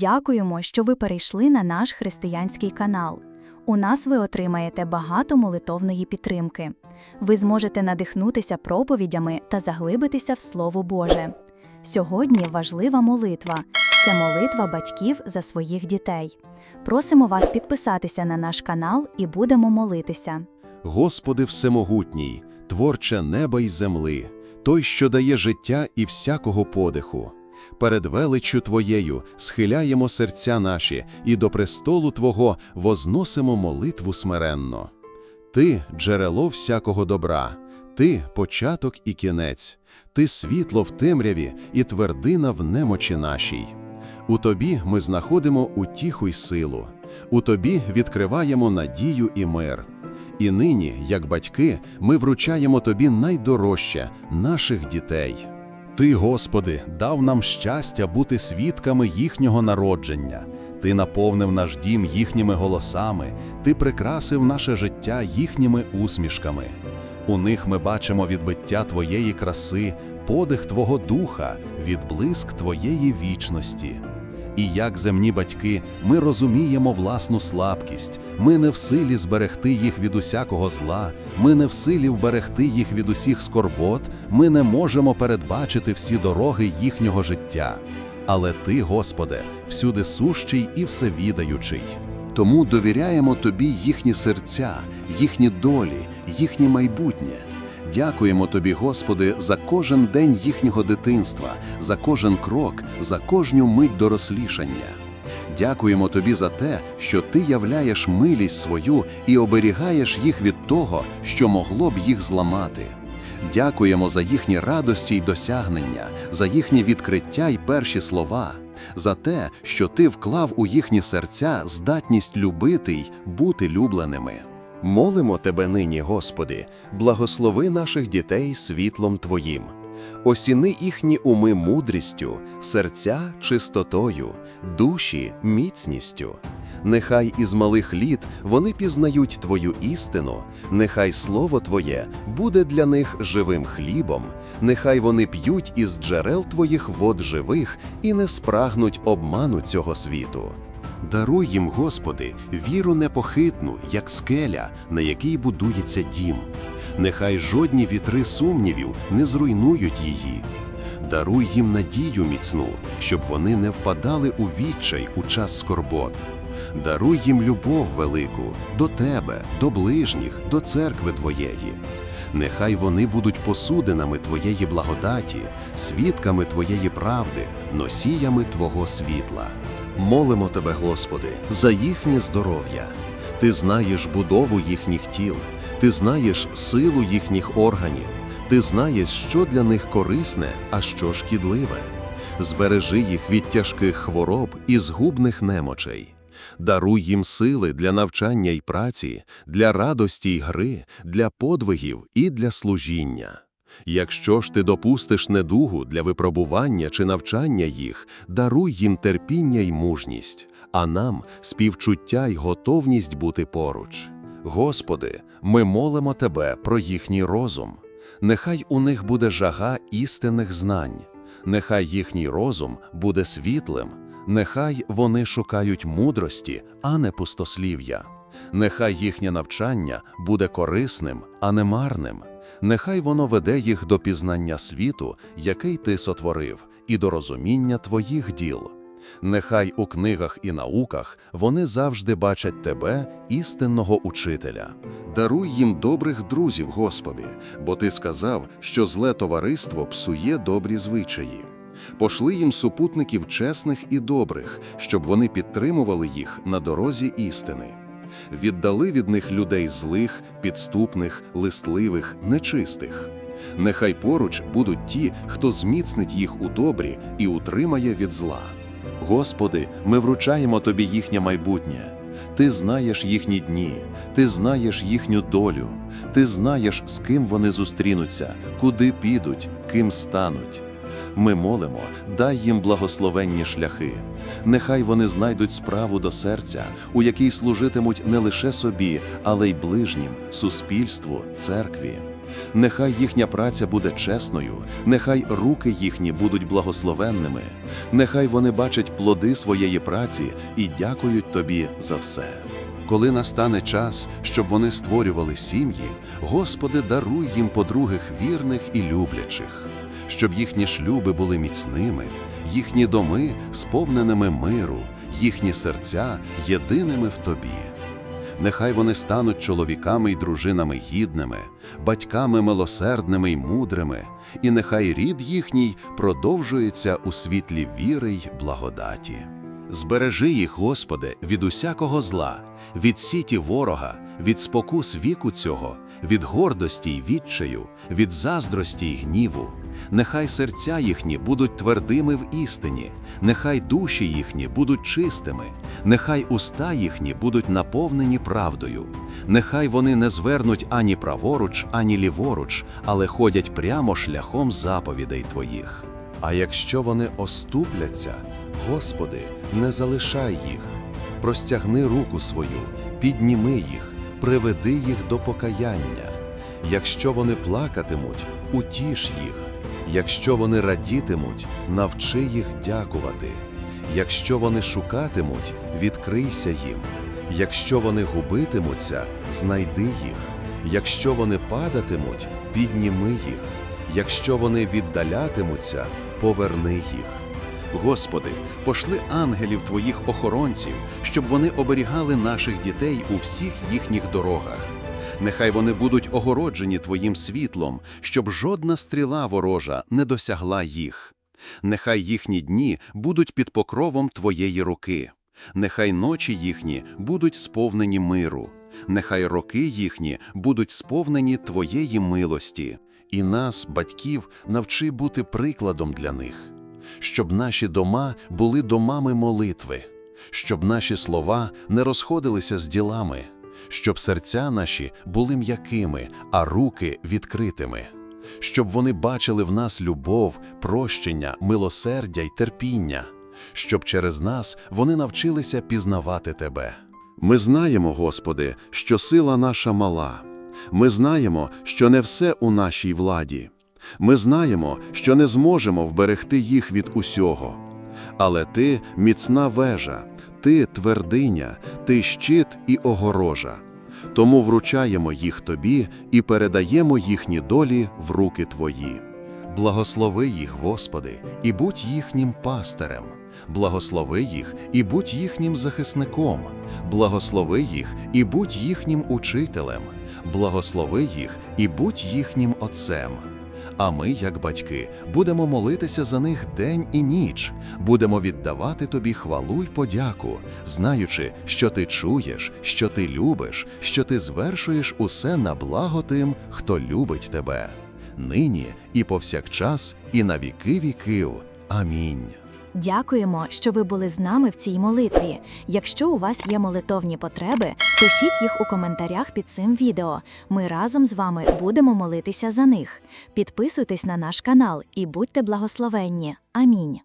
Дякуємо, що ви перейшли на наш християнський канал. У нас ви отримаєте багато молитовної підтримки. Ви зможете надихнутися проповідями та заглибитися в Слово Боже. Сьогодні важлива молитва це молитва батьків за своїх дітей. Просимо вас підписатися на наш канал і будемо молитися. Господи Всемогутній, творче неба й земли, той, що дає життя і всякого подиху. Перед величчю Твоєю схиляємо серця наші і до престолу Твого возносимо молитву смиренно. Ти – джерело всякого добра, Ти – початок і кінець, Ти – світло в темряві і твердина в немочі нашій. У Тобі ми знаходимо утіху й силу, у Тобі відкриваємо надію і мир. І нині, як батьки, ми вручаємо Тобі найдорожче – наших дітей. Ти, Господи, дав нам щастя бути свідками їхнього народження. Ти наповнив наш дім їхніми голосами, Ти прикрасив наше життя їхніми усмішками. У них ми бачимо відбиття Твоєї краси, подих Твого духа, відблиск Твоєї вічності. І як земні батьки, ми розуміємо власну слабкість, ми не в силі зберегти їх від усякого зла, ми не в силі вберегти їх від усіх скорбот, ми не можемо передбачити всі дороги їхнього життя. Але Ти, Господи, всюди сущий і всевідаючий. Тому довіряємо Тобі їхні серця, їхні долі, їхнє майбутнє. Дякуємо Тобі, Господи, за кожен день їхнього дитинства, за кожен крок, за кожну мить дорослішання. Дякуємо Тобі за те, що Ти являєш милість свою і оберігаєш їх від того, що могло б їх зламати. Дякуємо за їхні радості й досягнення, за їхні відкриття й перші слова, за те, що Ти вклав у їхні серця здатність любити й бути любленими. Молимо Тебе нині, Господи, благослови наших дітей світлом Твоїм. Осіни їхні уми мудрістю, серця чистотою, душі міцністю. Нехай із малих літ вони пізнають Твою істину, нехай Слово Твоє буде для них живим хлібом, нехай вони п'ють із джерел Твоїх вод живих і не спрагнуть обману цього світу. Даруй їм, Господи, віру непохитну, як скеля, на якій будується дім. Нехай жодні вітри сумнівів не зруйнують її. Даруй їм надію міцну, щоб вони не впадали у відчай у час скорбот. Даруй їм любов велику до Тебе, до ближніх, до церкви Твоєї. Нехай вони будуть посудинами Твоєї благодаті, свідками Твоєї правди, носіями Твого світла. Молимо Тебе, Господи, за їхнє здоров'я. Ти знаєш будову їхніх тіл, Ти знаєш силу їхніх органів, Ти знаєш, що для них корисне, а що шкідливе. Збережи їх від тяжких хвороб і згубних немочей. Даруй їм сили для навчання й праці, для радості й гри, для подвигів і для служіння. Якщо ж ти допустиш недугу для випробування чи навчання їх, даруй їм терпіння й мужність, а нам співчуття й готовність бути поруч. Господи, ми молимо Тебе про їхній розум. Нехай у них буде жага істинних знань, нехай їхній розум буде світлим, нехай вони шукають мудрості, а не пустослів'я. Нехай їхнє навчання буде корисним, а не марним. Нехай воно веде їх до пізнання світу, який ти сотворив, і до розуміння твоїх діл. Нехай у книгах і науках вони завжди бачать тебе, істинного учителя. Даруй їм добрих друзів, Господи, бо ти сказав, що зле товариство псує добрі звичаї. Пошли їм супутників чесних і добрих, щоб вони підтримували їх на дорозі істини. Віддали від них людей злих, підступних, листливих, нечистих. Нехай поруч будуть ті, хто зміцнить їх у добрі і утримає від зла. Господи, ми вручаємо Тобі їхнє майбутнє. Ти знаєш їхні дні, ти знаєш їхню долю, ти знаєш, з ким вони зустрінуться, куди підуть, ким стануть. Ми молимо, дай їм благословенні шляхи. Нехай вони знайдуть справу до серця, у якій служитимуть не лише собі, але й ближнім, суспільству, церкві. Нехай їхня праця буде чесною, нехай руки їхні будуть благословенними, нехай вони бачать плоди своєї праці і дякують тобі за все. Коли настане час, щоб вони створювали сім'ї, Господи, даруй їм подругих вірних і люблячих, щоб їхні шлюби були міцними, їхні доми сповненими миру, їхні серця єдиними в Тобі. Нехай вони стануть чоловіками й дружинами гідними, батьками милосердними й мудрими, і нехай рід їхній продовжується у світлі віри й благодаті. Збережи їх, Господи, від усякого зла, від сіті ворога, від спокус віку цього, від гордості й відчаю, від заздрості й гніву. Нехай серця їхні будуть твердими в істині, нехай душі їхні будуть чистими, нехай уста їхні будуть наповнені правдою, нехай вони не звернуть ані праворуч, ані ліворуч, але ходять прямо шляхом заповідей Твоїх. А якщо вони оступляться, Господи, не залишай їх, простягни руку свою, підніми їх, приведи їх до покаяння. Якщо вони плакатимуть, утіш їх. Якщо вони радітимуть, навчи їх дякувати. Якщо вони шукатимуть, відкрийся їм. Якщо вони губитимуться, знайди їх. Якщо вони падатимуть, підніми їх. Якщо вони віддалятимуться, поверни їх. Господи, пошли ангелів Твоїх охоронців, щоб вони оберігали наших дітей у всіх їхніх дорогах. Нехай вони будуть огороджені Твоїм світлом, щоб жодна стріла ворожа не досягла їх. Нехай їхні дні будуть під покровом Твоєї руки. Нехай ночі їхні будуть сповнені миру. Нехай роки їхні будуть сповнені Твоєї милості. І нас, батьків, навчи бути прикладом для них щоб наші дома були домами молитви, щоб наші слова не розходилися з ділами, щоб серця наші були м'якими, а руки відкритими, щоб вони бачили в нас любов, прощення, милосердя й терпіння, щоб через нас вони навчилися пізнавати Тебе. Ми знаємо, Господи, що сила наша мала. Ми знаємо, що не все у нашій владі. Ми знаємо, що не зможемо вберегти їх від усього. Але ти міцна вежа, ти твердиня, ти щит і огорожа. Тому вручаємо їх тобі і передаємо їхні долі в руки твої. Благослови їх, Господи, і будь їхнім пастирем. Благослови їх і будь їхнім захисником. Благослови їх і будь їхнім учителем. Благослови їх і будь їхнім отцем. А ми, як батьки, будемо молитися за них день і ніч, будемо віддавати тобі хвалу й подяку, знаючи, що ти чуєш, що ти любиш, що ти звершуєш усе на благо тим, хто любить тебе. Нині і повсякчас, і на віки віків. Амінь. Дякуємо, що ви були з нами в цій молитві. Якщо у вас є молитовні потреби, пишіть їх у коментарях під цим відео. Ми разом з вами будемо молитися за них. Підписуйтесь на наш канал і будьте благословенні. Амінь.